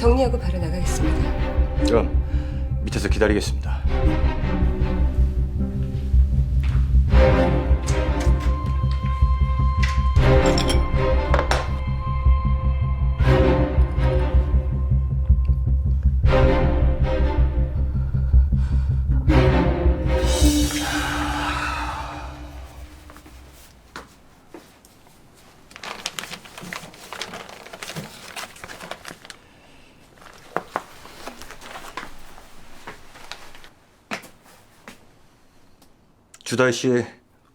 정리하고 바로 나가겠습니다. 그럼 밑에서 기다리겠습니다. 주달 씨의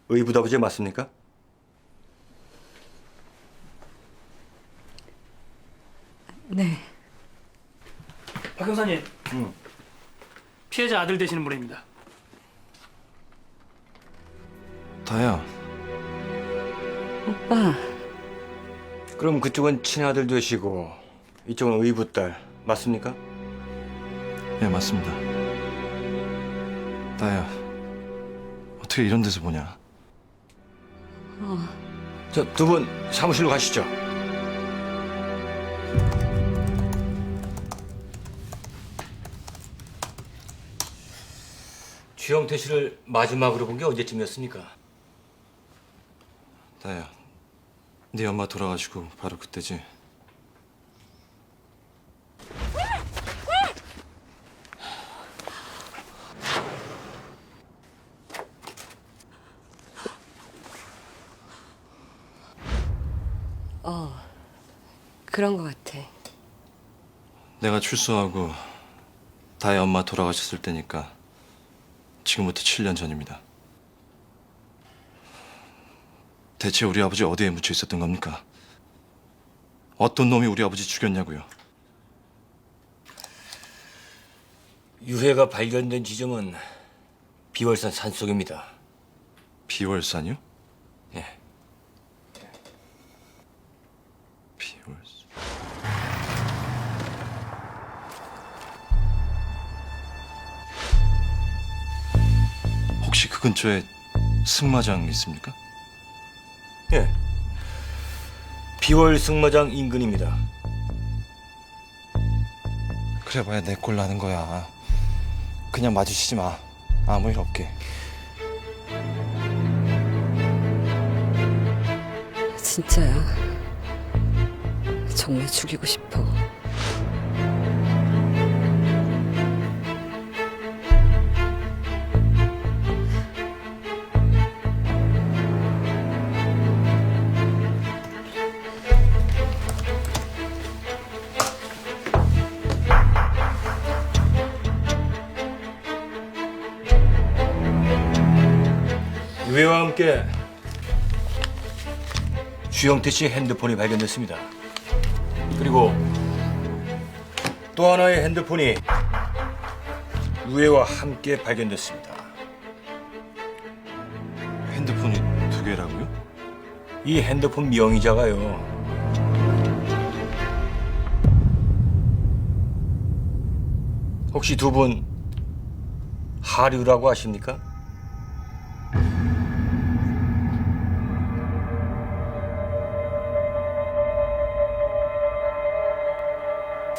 의붓아버지 맞습니까? 네. 박 형사님. 피해자 아들 되시는 분입니다. 다야, 오빠, 그럼 그쪽은 친아들 되시고 이쪽은 의붓딸 맞습니까? 예 맞습니다. 다야, 어떻게 이런 데서 보냐? 저두분 사무실로 가시죠. 주영태 씨를 마지막으로 본 게 언제쯤이었습니까? 다야, 네 엄마 돌아가시고 바로 그때지. 그런 것 같아. 내가 출소하고 다야 엄마 돌아가셨을 때니까 지금부터 7년 전입니다. 대체 우리 아버지 어디에 묻혀 있었던 겁니까? 어떤 놈이 우리 아버지 죽였냐고요? 유해가 발견된 지점은 비월산 산속입니다. 비월산이요? 혹시 그 근처에 승마장 있습니까? 예. 비월 승마장 인근입니다. 그래봐야 내 꼴 나는 거야. 그냥 마주치지 마. 아무 일 없게. 진짜야. 정말 죽이고 싶어. 유해와 함께 주영태 씨의 핸드폰이 발견됐습니다. 그리고 또 하나의 핸드폰이 유해와 함께 발견됐습니다. 핸드폰이 두 개라고요? 이 핸드폰 명의자가요. 혹시 두 분 하류라고 아십니까?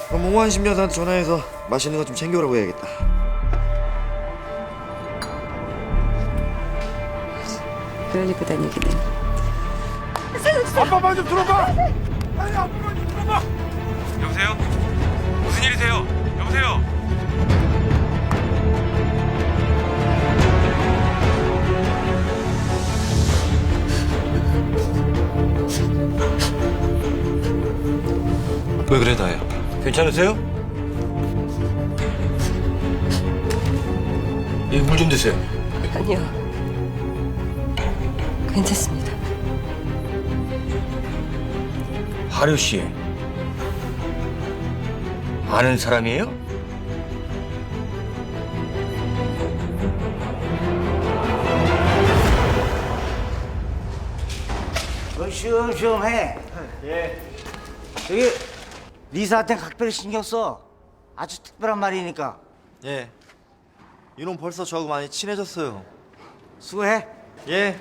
그럼 홍환심 여사한테 전화해서 맛있는 거 좀 챙겨오라고 해야겠다. 그럴 리고 다니기는. 여보세요? 무슨 일이세요? 여보세요? 왜 그래 다야? 괜찮으세요? 이물좀 드세요. 아니요. 괜찮습니다. 하류 씨 아는 사람이에요? 어, 시험시험해. 예. 여기 리사한테 각별히 신경 써. 아주 특별한 말이니까 예. 이놈 벌써 저하고 많이 친해졌어요. 수고해. 예.